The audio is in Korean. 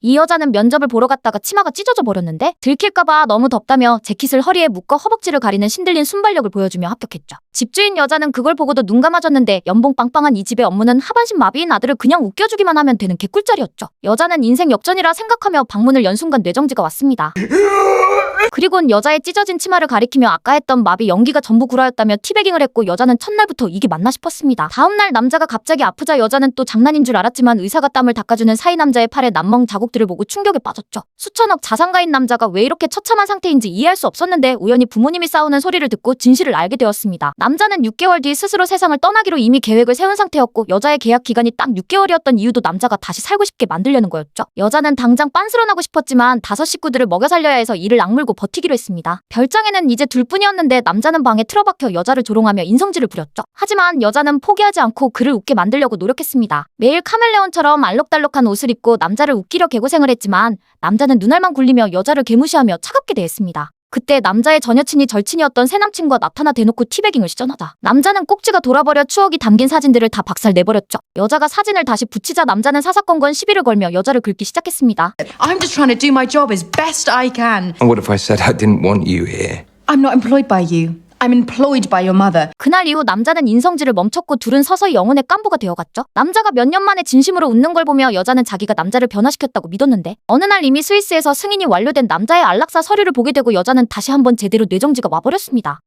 이 여자는 면접을 보러 갔다가 치마가 찢어져 버렸는데 들킬까봐 너무 덥다며 재킷을 허리에 묶어 허벅지를 가리는 신들린 순발력을 보여주며 합격했죠. 집주인 여자는 그걸 보고도 눈 감아줬는데 연봉 빵빵한 이 집의 업무는 하반신 마비인 아들을 그냥 웃겨주기만 하면 되는 개꿀자리였죠. 여자는 인생 역전이라 생각하며 방문을 연 순간 뇌정지가 왔습니다. 그리곤 여자의 찢어진 치마를 가리키며 아까 했던 마비 연기가 전부 구라였다며 티베깅을 했고 여자는 첫날부터 이게 맞나 싶었습니다. 다음날 남자가 갑자기 아프자 여자는 또 장난인 줄 알았지만 의사가 땀을 닦아주는 사이 남자의 팔에 남멍 자국들을 보고 충격에 빠졌죠. 수천억 자산가인 남자가 왜 이렇게 처참한 상태인지 이해할 수 없었는데 우연히 부모님이 싸우는 소리를 듣고 진실을 알게 되었습니다. 남자는 6개월 뒤 스스로 세상을 떠나기로 이미 계획을 세운 상태였고 여자의 계약 기간이 딱 6개월이었던 이유도 남자가 다시 살고 싶게 만들려는 거였죠. 여자는 당장 빤스런하고 싶었지만 다섯 식구들을 먹여 살려야 해서 이를 악물고 버티기로 했습니다. 별장에는 이제 둘뿐이었는데 남자는 방에 틀어박혀 여자를 조롱하며 인성질을 부렸죠. 하지만 여자는 포기하지 않고 그를 웃게 만들려고 노력했습니다. 매일 카멜레온처럼 알록달록한 옷을 입고 남자를 웃기려 개고생을 했지만 남자는 눈알만 굴리며 여자를 개무시하며 차갑게 대했습니다. 그때 남자의 전여친이 절친이었던 새 남친과 나타나 대놓고 티베깅을 시전하다. 남자는 꼭지가 돌아버려 추억이 담긴 사진들을 다 박살 내버렸죠. 여자가 사진을 다시 붙이자 남자는 사사건건 시비를 걸며 여자를 긁기 시작했습니다. I'm just trying to do my job as best I can. And what if I said I didn't want you here? I'm not employed by you. I'm employed by your mother. 그날 이후 남자는 인성질을 멈췄고 둘은 서서히 영혼의 깐부가 되어갔죠. 남자가 몇 년 만에 진심으로 웃는 걸 보며 여자는 자기가 남자를 변화시켰다고 믿었는데 어느 날 이미 스위스에서 승인이 완료된 남자의 안락사 서류를 보게 되고 여자는 다시 한번 제대로 뇌정지가 와버렸습니다.